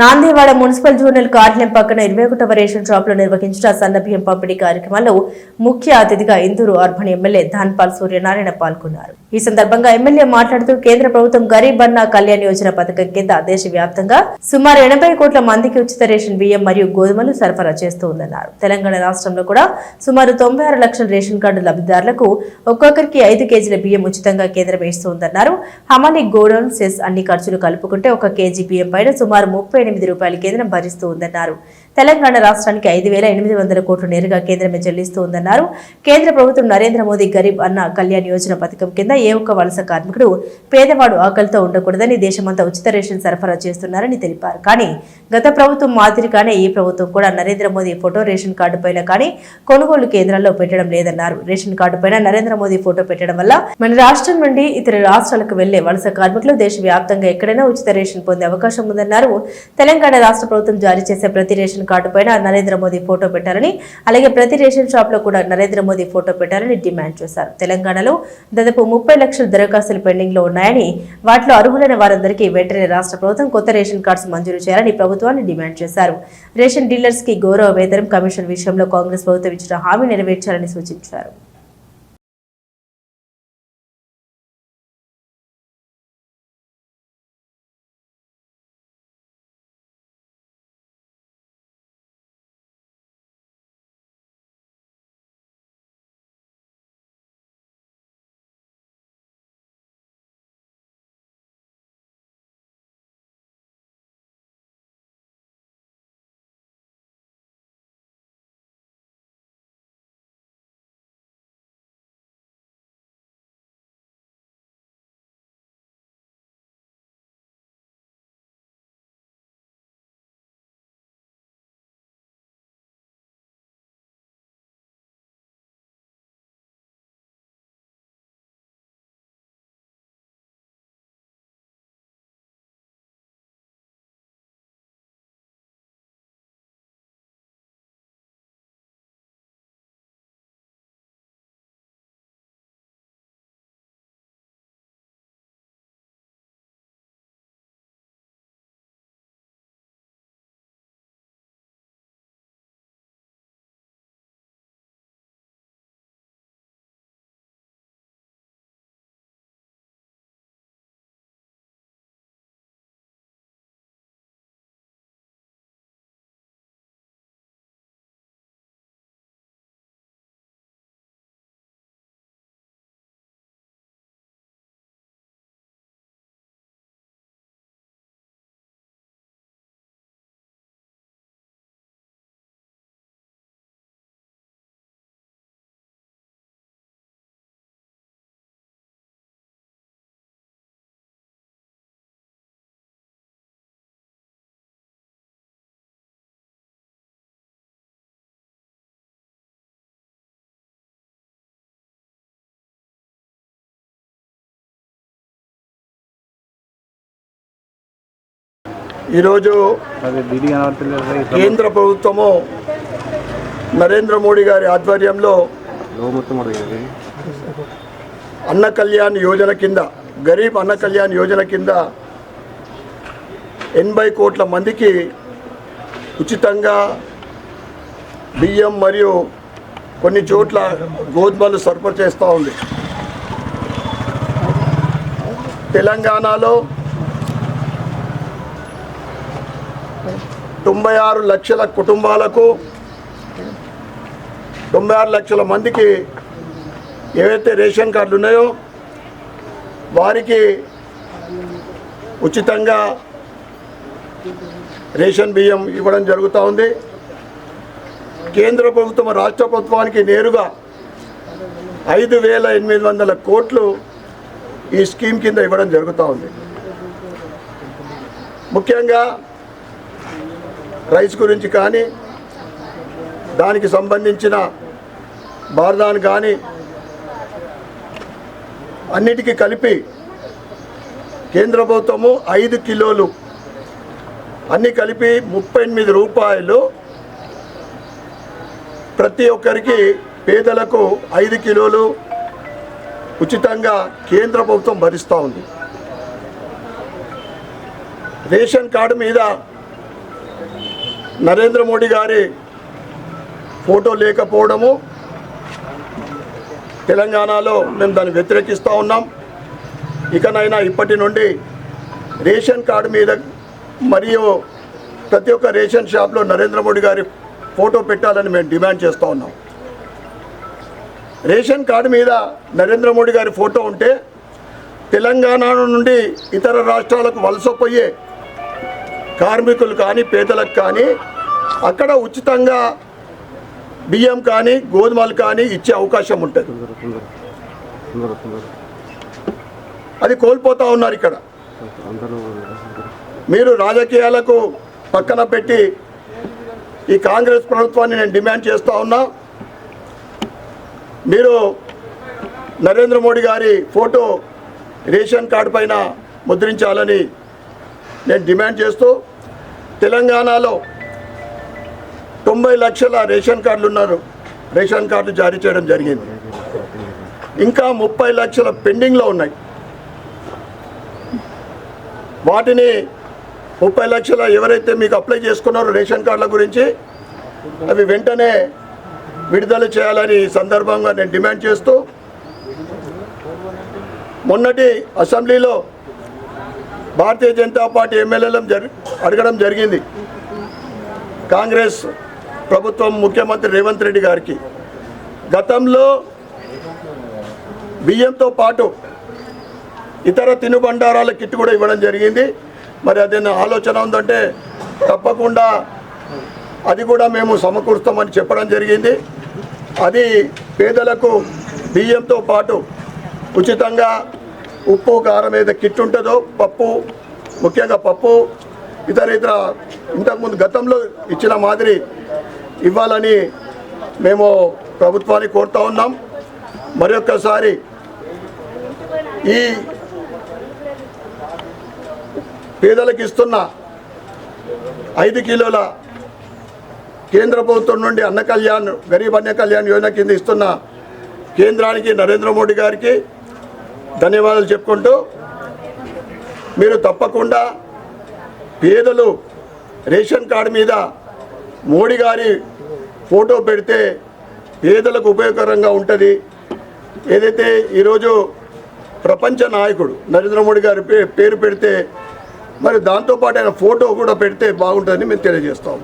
నాందేవాడ municipal zonal కార్యాలయం పక్కన ఇరవై ఒకటవ రేషన్ షాప్లో నిర్వహించిన సన్న బియ్యం పంపిణీ కార్యక్రమంలో ముఖ్య అతిథిగా ఇందూరు అర్బన్ ఎమ్మెల్యే ధాన్పాల్ సూర్యనారాయణ పాల్గొన్నారు. ఈ సందర్భంగా ఎమ్మెల్యే మాట్లాడుతూ కేంద్ర ప్రభుత్వం గరీబ్ అన్న కళ్యాణ్ యోజన పథకం కింద దేశవ్యాప్తంగా సుమారు ఎనభై కోట్ల మందికి ఉచిత రేషన్ బియ్యం మరియు గోధుమలు సరఫరా చేస్తూ ఉందన్నారు తెలంగాణ రాష్ట్రంలో కూడా సుమారు తొంభై ఆరు లక్షల రేషన్ కార్డు లబ్ధిదారులకు ఒక్కొక్కరికి ఐదు కేజీల బియ్యం ఉచితంగా కేంద్రం ఇస్తుందన్నారు. హమాలి గోడౌన్ సెస్ అన్ని ఖర్చులు కలుపుకుంటే ఒక కేజీ బియ్యం పైన సుమారు ముప్పై ఎనిమిది రూపాయలు కేంద్రం భరిస్తూ ఉందన్నారు. తెలంగాణ రాష్ట్రానికి ఐదు వేల ఎనిమిది వందల కోట్లు నేరుగా కేంద్రమే చెల్లిస్తూ ఉందన్నారు. కేంద్ర ప్రభుత్వం నరేంద్ర మోదీ గరీబ్ అన్న కళ్యాణ్ యోజన పథకం కింద ఏ ఒక్క వలస కార్మికుడు పేదవాడు ఆకలితో ఉండకూడదని దేశమంతా ఉచిత రేషన్ సరఫరా చేస్తున్నారని తెలిపారు. కానీ గత ప్రభుత్వం మాదిరిగానే ఈ ప్రభుత్వం కూడా Narendra Modi photo ration card పైన కానీ కొనుగోలు కేంద్రాల్లో పెట్టడం లేదన్నారు. రేషన్ కార్డు పైన నరేంద్ర మోదీ ఫోటో పెట్టడం వల్ల మన రాష్ట్రం నుండి ఇతర రాష్ట్రాలకు వెళ్ళే వలస కార్మికులు దేశవ్యాప్తంగా ఎక్కడైనా ఉచిత రేషన్ పొందే అవకాశం ఉందన్నారు. తెలంగాణ రాష్ట్ర ప్రభుత్వం జారీ చేసే ప్రతి రేషన్ కార్డు పైన నరేంద్ర మోదీ ఫోటో పెట్టాలని అలాగే ప్రతి రేషన్ షాప్లో కూడా నరేంద్ర మోదీ ఫోటో పెట్టాలని డిమాండ్ చేశారు. తెలంగాణలో దాదాపు ముప్పై లక్షల దరఖాస్తులు పెండింగ్లో ఉన్నాయని వాటిలో అర్హులైన వారందరికీ వెంటనే రాష్ట్ర ప్రభుత్వం కొత్త రేషన్ కార్డ్స్ మంజూరు చేయాలని ప్రభుత్వాన్ని డిమాండ్ చేశారు. రేషన్ డీలర్స్కి గౌరవ వేతనం కమిషన్ విషయంలో కాంగ్రెస్ ప్రభుత్వం ఇచ్చిన హామీ నెరవేర్చాలని సూచించారు. ఈరోజు కేంద్ర ప్రభుత్వము నరేంద్ర మోడీ గారి ఆధ్వర్యంలో అన్న కళ్యాణ్ యోజన కింద గరీబ్ అన్న కళ్యాణ్ యోజన కింద ఎనభై కోట్ల మందికి ఉచితంగా బియ్యం మరియు కొన్ని చోట్ల గోధుమలు సరఫరా చేస్తూ ఉంది. తెలంగాణలో తొంభై ఆరు లక్షల కుటుంబాలకు తొంభై ఆరు లక్షల మందికి ఏవైతే రేషన్ కార్డులు ఉన్నాయో వారికి ఉచితంగా రేషన్ బియ్యం ఇవ్వడం జరుగుతూ ఉంది. కేంద్ర ప్రభుత్వం రాష్ట్ర ప్రభుత్వానికి నేరుగా ఐదు వేల ఎనిమిది వందల కోట్లు ఈ స్కీమ్ కింద ఇవ్వడం జరుగుతూ ఉంది. ముఖ్యంగా రైస్ గురించి కానీ దానికి సంబంధించిన బార్దాన్ కానీ అన్నిటికీ కలిపి కేంద్ర ప్రభుత్వము ఐదు కిలోలు. అన్నీ కలిపి ముప్పై ఎనిమిది రూపాయలు. ప్రతి ఒక్కరికి పేదలకు ఐదు కిలోలు ఉచితంగా కేంద్ర ప్రభుత్వం భరిస్తూ ఉంది. రేషన్ కార్డు మీద నరేంద్ర మోడీ గారి ఫోటో లేకపోవడము తెలంగాణలో మేము దాన్ని వ్యతిరేకిస్తూ ఉన్నాం. ఇకనైనా ఇప్పటి నుండి రేషన్ కార్డు మీద మరియు ప్రతి ఒక్క రేషన్ షాప్లో నరేంద్ర మోడీ గారి ఫోటో పెట్టాలని మేము డిమాండ్ చేస్తూ ఉన్నాం. రేషన్ కార్డు మీద నరేంద్ర మోడీ గారి ఫోటో ఉంటే తెలంగాణ నుండి ఇతర రాష్ట్రాలకు వలసపోయే కార్మికులు కానీ పేదలకు కానీ అక్కడ ఉచితంగా బియ్యం కానీ గోధుమలు కానీ ఇచ్చే అవకాశం ఉంటుంది. అది కోల్పోతూ ఉన్నారు ఇక్కడ. మీరు రాజకీయాలకు పక్కన పెట్టి ఈ కాంగ్రెస్ ప్రభుత్వాన్ని నేను డిమాండ్ చేస్తూ ఉన్నా. మీరు నరేంద్ర మోడీ గారి ఫోటో రేషన్ కార్డు పైన ముద్రించాలని నేను డిమాండ్ చేస్తూ తెలంగాణలో తొంభై లక్షల రేషన్ కార్డులు ఉన్నారు. రేషన్ కార్డు జారీ చేయడం జరిగింది. ఇంకా ముప్పై లక్షల పెండింగ్లో ఉన్నాయి. వాటిని ముప్పై లక్షల ఎవరైతే మీకు అప్లై చేసుకున్నారో రేషన్ కార్డుల గురించి అవి వెంటనే విడుదల చేయాలని సందర్భంగా నేను డిమాండ్ చేస్తూ మొన్నటి అసెంబ్లీలో భారతీయ జనతా పార్టీ ఎమ్మెల్యేలను జరి అడగడం జరిగింది. కాంగ్రెస్ ప్రభుత్వం ముఖ్యమంత్రి రేవంత్ రెడ్డి గారికి. గతంలో బియ్యంతో పాటు ఇతర తినుబండారాల కిట్ కూడా ఇవ్వడం జరిగింది. మరి అదేనా ఆలోచన ఉందంటే తప్పకుండా అది కూడా మేము సమకూరుస్తామని చెప్పడం జరిగింది. అది పేదలకు బియ్యంతో పాటు ఉచితంగా ఉప్పు కారం ఏదైతే కిట్ ఉంటుందో పప్పు ముఖ్యంగా పప్పు ఇతర ఇతర ఇంతకుముందు గతంలో ఇచ్చిన మాదిరి ఇవ్వాలని మేము ప్రభుత్వాన్ని కోరుతా ఉన్నాం. మరొక్కసారి ఈ పేదలకు ఇస్తున్న ఐదు కిలోల కేంద్ర ప్రభుత్వం నుండి అన్న కళ్యాణ్ గరీబ్ అన్న కళ్యాణ్ యోజన కింద ఇస్తున్న కేంద్రానికి నరేంద్ర మోడీ గారికి ధన్యవాదాలు చెప్పుకుంటూ మీరు తప్పకుండా పేదలు రేషన్ కార్డు మీద మోడీ గారి ఫోటో పెడితే పేదలకు ఉపయోగకరంగా ఉంటుంది. ఏదైతే ఈరోజు ప్రపంచ నాయకుడు నరేంద్ర మోడీ గారి పే- పేరు పెడితే మరి దాంతోపాటు ఆయన ఫోటో కూడా పెడితే బాగుంటుందని మేము తెలియజేస్తాము